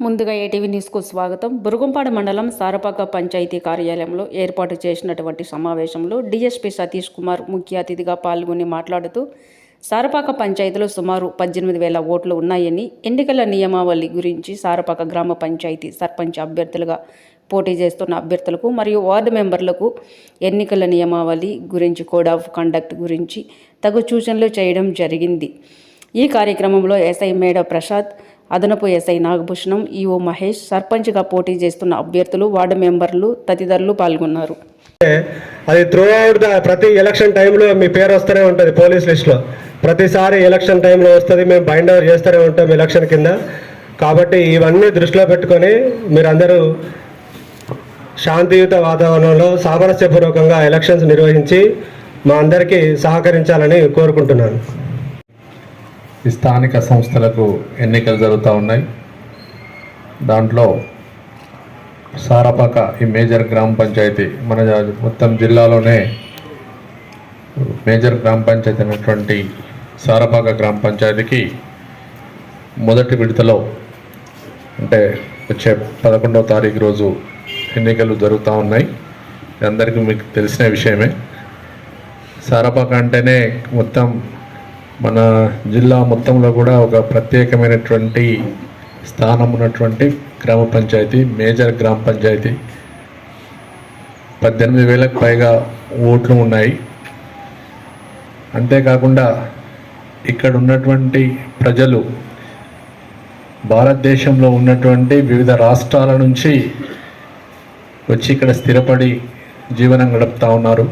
ముందుగా ఏటీవీ న్యూస్కు స్వాగతం. బురుగుంపాడు మండలం సారపాక పంచాయతీ కార్యాలయంలో ఏర్పాటు చేసినటువంటి సమావేశంలో డీఎస్పీ సతీష్ కుమార్ ముఖ్య అతిథిగా పాల్గొని మాట్లాడుతూ సారపాక పంచాయతీలో సుమారు పద్దెనిమిది వేల ఓట్లు ఉన్నాయని ఎన్నికల నియమావళి గురించి సారపాక గ్రామ పంచాయతీ సర్పంచ్ అభ్యర్థులుగా పోటీ చేస్తున్న అభ్యర్థులకు మరియు వార్డు మెంబర్లకు ఎన్నికల నియమావళి గురించి కోడ్ ఆఫ్ కండక్ట్ గురించి తగు సూచనలు చేయడం జరిగింది. ఈ కార్యక్రమంలో ఎస్ఐ మేడ ప్రసాద్ అదనపు ఎస్ఐ నాగభూషణం ఈఓ మహేష్ సర్పంచ్గా పోటీ చేస్తున్న అభ్యర్థులు వార్డు మెంబర్లు తదితరులు పాల్గొన్నారు. అది త్రూ అవుట్ ద ప్రతి ఎలక్షన్ టైంలో మీ పేరు వస్తూనే ఉంటుంది పోలీస్ లిస్ట్లో ప్రతిసారి ఎలక్షన్ టైంలో వస్తుంది మేము బైండ్ ఓవర్ చేస్తూనే ఉంటాం ఎలక్షన్ కింద. కాబట్టి ఇవన్నీ దృష్టిలో పెట్టుకొని మీరందరూ శాంతియుత వాతావరణంలో సామరస్యపూర్వకంగా ఎలక్షన్స్ నిర్వహించి మా అందరికీ సహకరించాలని కోరుకుంటున్నాను. ఈ స్థానిక సంస్థలకు ఎన్నికలు జరుగుతూ ఉన్నాయి. దాంట్లో సారపాక ఈ మేజర్ గ్రామ పంచాయతీ మన మొత్తం జిల్లాలోనే మేజర్ గ్రామ పంచాయతీ అయినటువంటి సారపాక గ్రామ పంచాయతీకి మొదటి విడతలో అంటే వచ్చే పదకొండవ తారీఖు రోజు ఎన్నికలు జరుగుతూ ఉన్నాయి. అందరికీ మీకు తెలిసిన విషయమే. సారపాక అంటేనే మొత్తం మన జిల్లా మొత్తంలో కూడా ఒక ప్రత్యేకమైనటువంటి స్థానం ఉన్నటువంటి గ్రామ పంచాయతీ మేజర్ గ్రామ పంచాయతీ. పద్దెనిమిది వేలకు పైగా ఓట్లు ఉన్నాయి. అంతేకాకుండా ఇక్కడ ఉన్నటువంటి ప్రజలు భారతదేశంలో ఉన్నటువంటి వివిధ రాష్ట్రాల నుంచి వచ్చి ఇక్కడ స్థిరపడి జీవనం గడుపుతూ ఉన్నారు.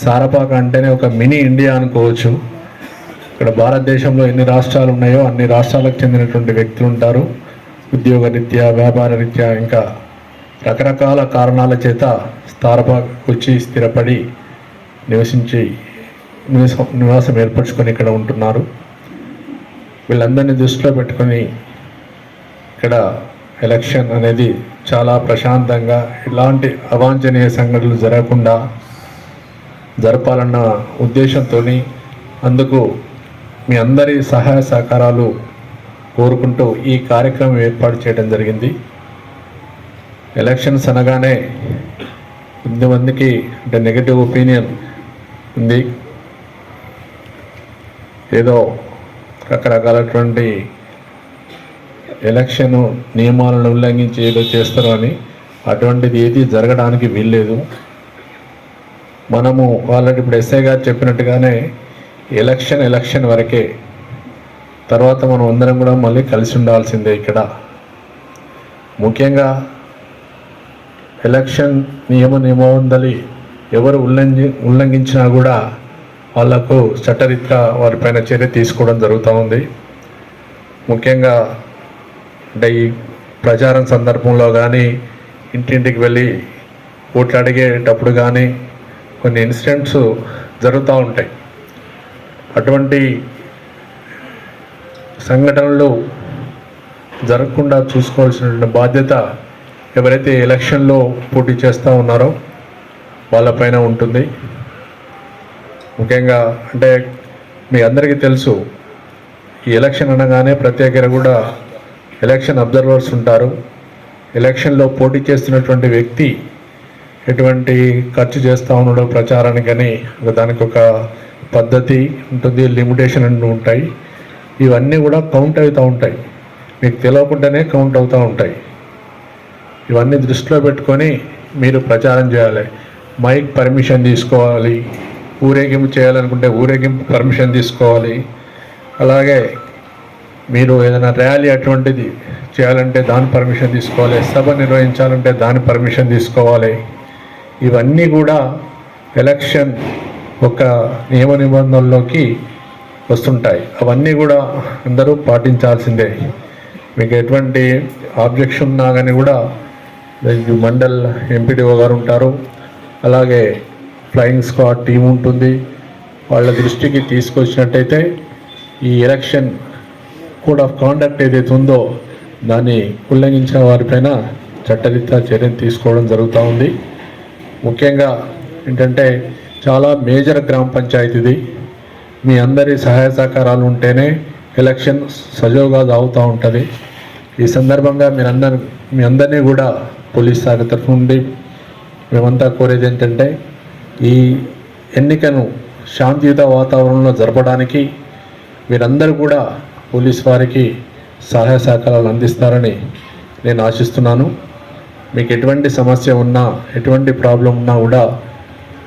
సారపాక అంటేనే ఒక మినీ ఇండియా అనుకోవచ్చు. ఇక్కడ భారతదేశంలో ఎన్ని రాష్ట్రాలు ఉన్నాయో అన్ని రాష్ట్రాలకు చెందినటువంటి వ్యక్తులు ఉంటారు. ఉద్యోగ రీత్యా వ్యాపార రీత్యా ఇంకా రకరకాల కారణాల చేత స్థారపాక వచ్చి స్థిరపడి నివసించి నివసం నివాసం ఏర్పరచుకొని ఇక్కడ ఉంటున్నారు. వీళ్ళందరినీ దృష్టిలో పెట్టుకొని ఇక్కడ ఎలక్షన్ అనేది చాలా ప్రశాంతంగా ఎలాంటి అవాంఛనీయ సంఘటనలు జరగకుండా జరపాలన్న ఉద్దేశంతో అందుకు మీ అందరి సహాయ సహకారాలు కోరుకుంటూ ఈ కార్యక్రమం ఏర్పాటు చేయడం జరిగింది. ఎలక్షన్స్ అనగానే కొంతమందికి అంటే నెగిటివ్ ఒపీనియన్ ఉంది. ఏదో రకరకాలటువంటి ఎలక్షన్ నియమాలను ఉల్లంఘించి ఏదో చేస్తారో అని అటువంటిది ఏది జరగడానికి వీల్లేదు. మనము ఆల్రెడీ ఇప్పుడు ఎస్ఐ గారు చెప్పినట్టుగానే ఎలక్షన్ ఎలక్షన్ వరకే తర్వాత మనం అందరం కూడా మళ్ళీ కలిసి ఉండాల్సిందే ఇక్కడ. ముఖ్యంగా ఎలక్షన్ నియమ నిబంధనలు ఎవరు ఉల్లంఘి ఉల్లంఘించినా కూడా వాళ్ళకు చట్టరీత్యా వారిపైన చర్య తీసుకోవడం జరుగుతూ ఉంది. ముఖ్యంగా అంటే ఈ ప్రచారం సందర్భంలో కానీ ఇంటింటికి వెళ్ళి ఓట్లు అడిగేటప్పుడు కానీ కొన్ని ఇన్సిడెంట్స్ జరుగుతూ ఉంటాయి. అటువంటి సంఘటనలు జరగకుండా చూసుకోవాల్సిన బాధ్యత ఎవరైతే ఎలక్షన్లో పోటీ చేస్తూ ఉన్నారో వాళ్ళపైన ఉంటుంది. ముఖ్యంగా అంటే మీ అందరికీ తెలుసు ఈ ఎలక్షన్ అనగానే ప్రత్యేకంగా కూడా ఎలక్షన్ అబ్జర్వర్స్ ఉంటారు. ఎలక్షన్లో పోటీ చేస్తున్నటువంటి వ్యక్తి ఎటువంటి ఖర్చు చేస్తూ ఉన్నాడో ప్రచారానికని అని దానికి ఒక పద్ధతి ఉంటుంది లిమిటేషన్ ఉంటాయి. ఇవన్నీ కూడా కౌంట్ అవుతూ ఉంటాయి. మీకు తెలియకుండానే కౌంట్ అవుతూ ఉంటాయి. ఇవన్నీ దృష్టిలో పెట్టుకొని మీరు ప్రచారం చేయాలి. మైక్ పర్మిషన్ తీసుకోవాలి. ఊరేగింపు చేయాలనుకుంటే ఊరేగింపు పర్మిషన్ తీసుకోవాలి. అలాగే మీరు ఏదైనా ర్యాలీ అటువంటిది చేయాలంటే దాని పర్మిషన్ తీసుకోవాలి సభ నిర్వహించాలంటే దాని పర్మిషన్ తీసుకోవాలి. ఇవన్నీ కూడా ఎలక్షన్ ఒక నియమ నిబంధనల్లోకి వస్తుంటాయి. అవన్నీ కూడా అందరూ పాటించాల్సిందే. మీకు ఎటువంటి ఆబ్జెక్షన్ ఉన్నా కానీ కూడా మండల్ ఎంపీడీఓ గారు ఉంటారు. అలాగే ఫ్లయింగ్ స్క్వాడ్ టీం ఉంటుంది. వాళ్ళ దృష్టికి తీసుకొచ్చినట్టయితే ఈ ఎలక్షన్ కోడ్ ఆఫ్ కాండక్ట్ ఏదైతే ఉందో దాన్ని ఉల్లంఘించిన వారిపైన చట్టరీత్యా చర్యలు తీసుకోవడం జరుగుతూ ఉంది. ముఖ్యంగా ఏంటంటే చాలా మేజర్ గ్రామ పంచాయతీది. మీ అందరి సహాయ సహకారాలు ఉంటేనే ఎలక్షన్ సజావుగా సాగుతూ ఉంటుంది. ఈ సందర్భంగా మీరందరి మీ అందరినీ కూడా పోలీస్ శాఖ తరఫు నుండి మేమంతా కోరేది ఏంటంటే ఈ ఎన్నికను శాంతియుత వాతావరణంలో జరపడానికి మీరందరూ కూడా పోలీస్ వారికి సహాయ సహకారాలు అందిస్తారని నేను ఆశిస్తున్నాను. మీకు ఎటువంటి సమస్య ఉన్నా ఎటువంటి ప్రాబ్లం ఉన్నా కూడా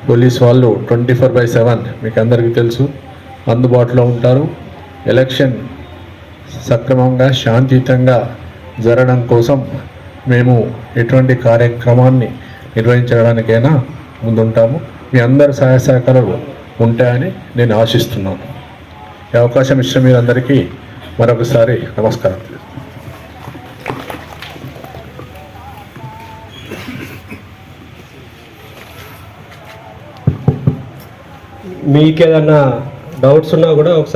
పోలీస్ వాళ్ళు ట్వంటీ ఫోర్ బై సెవెన్ మీకు అందరికీ తెలుసు. అందుబాటులో ఉంటారు. ఎలక్షన్ సక్రమంగా శాంతియుతంగా జరగడం కోసం మేము ఎటువంటి కార్యక్రమాన్ని నిర్వహించడానికైనా ముందుంటాము. మీ అందరి సహాయ సహకారాలు ఉంటాయని నేను ఆశిస్తున్నాను. ఈ అవకాశం ఇచ్చిన మీరందరికీ మరొకసారి నమస్కారం. మీకేదన్నా డౌట్స్ ఉన్నా కూడా ఒకసారి